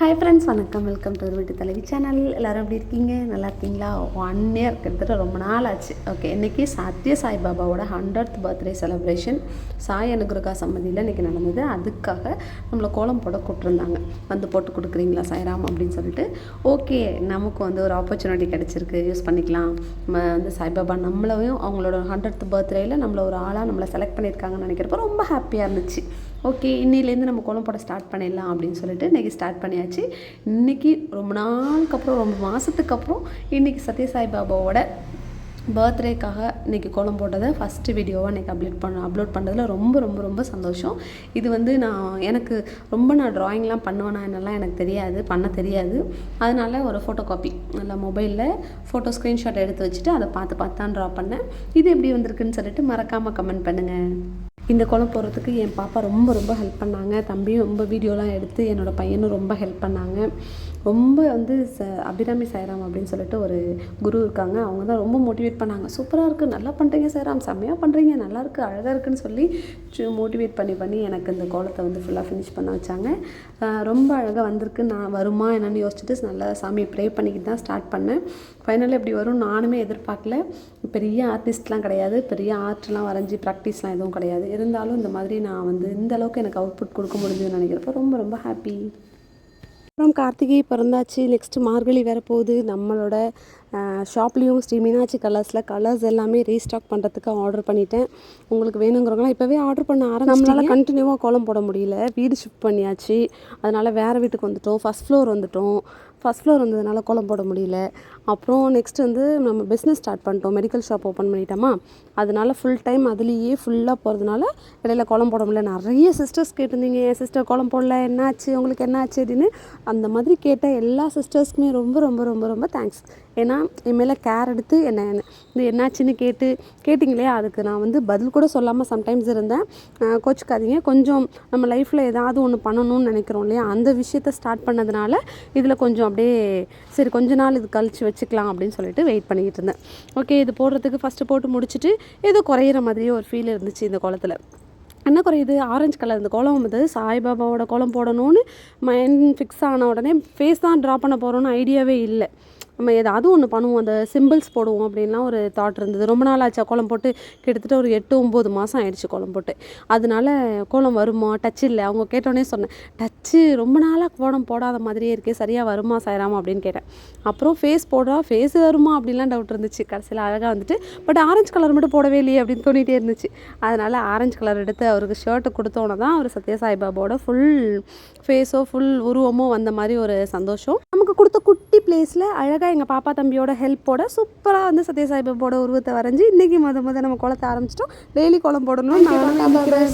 Hi friends வணக்கம். Welcome to வீட்டு தலைவி சேனல் எல்லோரும் எப்படி இருக்கீங்க? நல்லா இருக்கீங்களா? ஒன் இயர் கிட்டத்தட்ட ரொம்ப நாள் ஆச்சு. ஓகே இன்றைக்கி Sathya சாய்பாபாவோட hundred birthday celebration Sai Anugraha சம்மதியில் இன்றைக்கி நடந்தது. அதுக்காக நம்மளை கோலம் போட கூப்பிட்ருந்தாங்க வந்து போட்டு கொடுக்குறீங்களா சாய்ராம் அப்படின்னு சொல்லிட்டு. ஓகே நமக்கு வந்து ஒரு ஆப்பர்ச்சுனிட்டி கிடச்சிருக்கு. யூஸ் பண்ணிக்கலாம். நம்ம வந்து சாய்பாபா நம்மளையும் அவங்களோட ஹண்ட்ரட் பர்த்டேயில் நம்மளை ஒரு ஆளாக நம்மளை செலக்ட் பண்ணியிருக்காங்கன்னு நினைக்கிறப்ப ரொம்ப ஹாப்பியாக இருந்துச்சு. ஓகே இன்னிலேருந்து நம்ம கோலம் போட ஸ்டார்ட் பண்ணிடலாம் அப்படின்னு சொல்லிட்டு இன்றைக்கி ஸ்டார்ட் பண்ணியாச்சு. இன்றைக்கி ரொம்ப நாளுக்கு அப்புறம் ரொம்ப மாதத்துக்கு அப்புறம் இன்றைக்கி சத்யசாய் பாபாவோட பர்த்டேக்காக இன்றைக்கி கோலம் போட்டதை ஃபஸ்ட்டு வீடியோவாக இன்றைக்கி அப்லோட் பண்ண அப்லோட் பண்ணுறதுல ரொம்ப ரொம்ப ரொம்ப சந்தோஷம். இது வந்து நான் எனக்கு ரொம்ப நான் ட்ராயிங்லாம் பண்ணுவேனா என்னெல்லாம் எனக்கு தெரியாது பண்ண தெரியாது. அதனால ஒரு ஃபோட்டோ காப்பி நல்ல மொபைலில் ஃபோட்டோ ஸ்க்ரீன்ஷாட் எடுத்து வச்சுட்டு அதை பார்த்து பார்த்து தான் ட்ரா பண்ணேன். இது எப்படி வந்திருக்குன்னு சொல்லிட்டு மறக்காமல் கமெண்ட் பண்ணுங்கள் இந்த கோலம் போடுறதுக்கு என் பாப்பா ரொம்ப ரொம்ப ஹெல்ப் பண்ணாங்க. தம்பியும் ரொம்ப வீடியோலாம் எடுத்து என்னோடய பையனும் ரொம்ப ஹெல்ப் பண்ணாங்க. ரொம்ப வந்து ச அபிராமி சைராம் அப்படின்னு சொல்லிட்டு ஒரு குரு இருக்காங்க. அவங்க தான் ரொம்ப மோட்டிவேட் பண்ணாங்க. சூப்பராக இருக்குது நல்லா பண்ணுறீங்க சைராம் செம்மையாக பண்ணுறீங்க நல்லா இருக்குது அழகாக இருக்குன்னு சொல்லி மோட்டிவேட் பண்ணி பண்ணி எனக்கு இந்த கோலத்தை வந்து ஃபுல்லாக ஃபினிஷ் பண்ண வச்சாங்க. ரொம்ப அழகாக வந்திருக்கு. நான் வருமா என்னென்னு யோசிச்சுட்டு நல்லா சாமியை ப்ரே பண்ணிக்கிட்டு தான் ஸ்டார்ட் பண்ணேன். ஃபைனலாக இப்படி வரும் நானுமே எதிர்பார்க்கல. பெரிய ஆர்டிஸ்ட்லாம் கிடையாது. பெரிய ஆர்ட்லாம் வரைஞ்சி ப்ராக்டிஸ்லாம் எதுவும் கிடையாது. இருந்தாலும் இந்த மாதிரி நான் வந்து இந்த அளவுக்கு எனக்கு அவுட்புட் கொடுக்க முடிஞ்சுன்னு நினைக்கிறப்ப ரொம்ப ரொம்ப ஹாப்பி அப்புறம் கார்த்திகை பிறந்தாச்சு. நெக்ஸ்ட்டு மார்கழி வேற போகுது. நம்மளோட ஷாப்லேயும் ஸ்ரீ மீனாட்சி கலர்ஸில் கலர்ஸ் எல்லாமே ரீஸ்டாக் பண்ணுறதுக்கு ஆர்டர் பண்ணிட்டேன். உங்களுக்கு வேணுங்கிறவங்களாம் இப்போவே ஆர்டர் பண்ண ஆரம்பிச்சு நம்மளால் கண்டினியூவாக கோலம் போட முடியல. வீடு ஷிஃப்ட் பண்ணியாச்சு. அதனால் வேறு வீட்டுக்கு வந்துட்டோம். ஃபஸ்ட் ஃப்ளோர் வந்துட்டோம். ஃபஸ்ட் ஃப்ளோர் வந்ததுனால கோலம் போட முடியல. அப்புறம் நெக்ஸ்ட் வந்து நம்ம பிஸ்னஸ் ஸ்டார்ட் பண்ணிட்டோம். மெடிக்கல் ஷாப் ஓப்பன் பண்ணிட்டோமா? அதனால ஃபுல் டைம் அதுலேயே ஃபுல்லாக போகிறதுனால இடையில கோலம் போட முடியல. நிறைய சிஸ்டர்ஸ் கேட்டிருந்தீங்க என் சிஸ்டர் கோலம் போடல? என்னாச்சு? உங்களுக்கு என்னாச்சு? அப்படின்னு. அந்த மாதிரி கேட்ட எல்லா சிஸ்டர்ஸ்க்குமே ரொம்ப ரொம்ப ரொம்ப ரொம்ப தேங்க்ஸ் ஏன்னா என் மேலே கேர் எடுத்து என்ன இது என்னாச்சுன்னு கேட்டு கேட்டிங்களே அதுக்கு நான் வந்து பதில் கூட சொல்லாமல் சம்டைம்ஸ் இருந்தேன். கோச்சிக்காதீங்க. கொஞ்சம் நம்ம லைஃப்பில் ஏதாவது ஒன்று பண்ணணும்னு நினைக்கிறோம் இல்லையா? அந்த விஷயத்தை ஸ்டார்ட் பண்ணதுனால இதில் கொஞ்சம் அப்படியே சரி கொஞ்ச நாள் இது கழிச்சு வச்சுக்கலாம் அப்படின்னு சொல்லிட்டு வெயிட் பண்ணிக்கிட்டு இருந்தேன். ஓகே இது போடுறதுக்கு ஃபஸ்ட்டு போட்டு முடிச்சுட்டு ஏதோ குறையிற மாதிரியே ஒரு ஃபீல் இருந்துச்சு இந்த கோலத்தில். என்ன குறையுது? ஆரஞ்சு கலர் இந்த கோலம் வந்து சாய்பாபாவோட கோலம் போடணும்னு மைண்ட் ஃபிக்ஸ் ஆன உடனே ஃபேஸ் தான் ட்ரா பண்ண போகிறோன்னு ஐடியாவே இல்லை. நம்ம ஏதாவது ஒன்று பண்ணுவோம். அந்த சிம்பிள்ஸ் போடுவோம் அப்படின்லாம் ஒரு தாட் இருந்தது. ரொம்ப நாள் ஆச்சா கோலம் போட்டு. கிட்டத்தட்ட ஒரு எட்டு ஒம்பது மாதம் ஆயிடுச்சு கோலம் போட்டு. அதனால கோலம் வருமா? டச் இல்லை. அவங்க கேட்டோன்னே சொன்னேன் டச்சு ரொம்ப நாளாக கோலம் போடாத மாதிரியே இருக்கே. சரியாக வருமா சாயராமா? அப்படின்னு கேட்டேன். அப்புறம் ஃபேஸ் போடுறா. ஃபேஸ் வருமா? அப்படின்லாம் டவுட் இருந்துச்சு. கடைசியில் அழகாக வந்துட்டு பட் ஆரஞ்சு கலர் மட்டும் போடவே இல்லையே அப்படின்னு தோண்டிகிட்டே இருந்துச்சு. அதனால் ஆரஞ்சு கலர் எடுத்து அவருக்கு ஷர்ட்டு கொடுத்தோன்னே தான் அவர் சத்யசாய்பாபாவோட ஃபுல் ஃபேஸோ ஃபுல் உருவமோ வந்த மாதிரி ஒரு சந்தோஷம். நமக்கு கொடுத்த குட்டி பிளேஸில் அழகாக எங்கள் பாப்பா தம்பியோட ஹெல்ப்போட சூப்பராக வந்து சத்ய சாய்பாபாவோட உருவத்தை வரைஞ்சி இன்றைக்கி முத முத நம்ம கோலத்தை ஆரம்பிச்சிட்டோம். டெய்லி கோலம் போடணும் நானும் நினைக்கிறேன்.